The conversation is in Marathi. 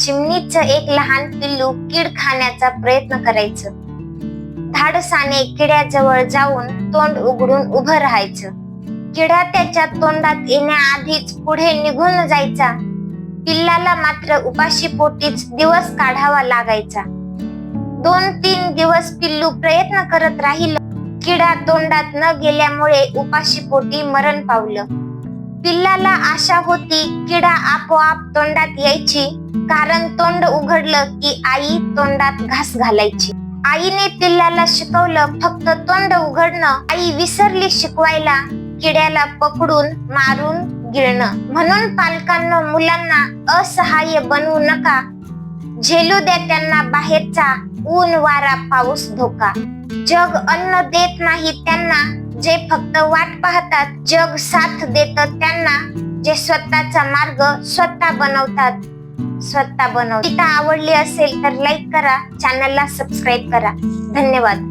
चिमणीचं एक लहान पिल्लू कीड खाण्याचा प्रयत्न करायचं. धाडसाने किड्याजवळ जाऊन तोंड उघडून उभं राहायचं. किडा त्याच्या तोंडात येण्याआधीच पुढे निघून जायचा. पिल्लाला मात्र उपाशी पोटीच दिवस काढावा लागायचा. दोन तीन दिवस पिल्लू प्रयत्न करत राहिलं. किडा तोंडात न गेल्यामुळे उपाशी पोटी मरण पावलं. पिल्लाला आशा होती किडा आपोआप तोंडात यायची. कारण तोंड उघडलं की आई तोंडात घास घालायची. आईने पिल्लाला शिकवलं फक्त तोंड उघडणं. आई विसरली शिकवायला किड्याला पकडून मारून गिळणं. म्हणून पालकांना मुलांना असहाय्य बनवू नका. झेलू द्या त्यांना बाहेरचा ऊन वारा पाऊस धोका. जग अन्न देत नाही त्यांना जे फक्त वाट पाहतात. जग साथ देत त्यांना जे स्वतःचा मार्ग स्वतः बनवतात. स्वतः बनव आवडली असेल तर लाईक करा चॅनलला सबस्क्राईब करा. धन्यवाद.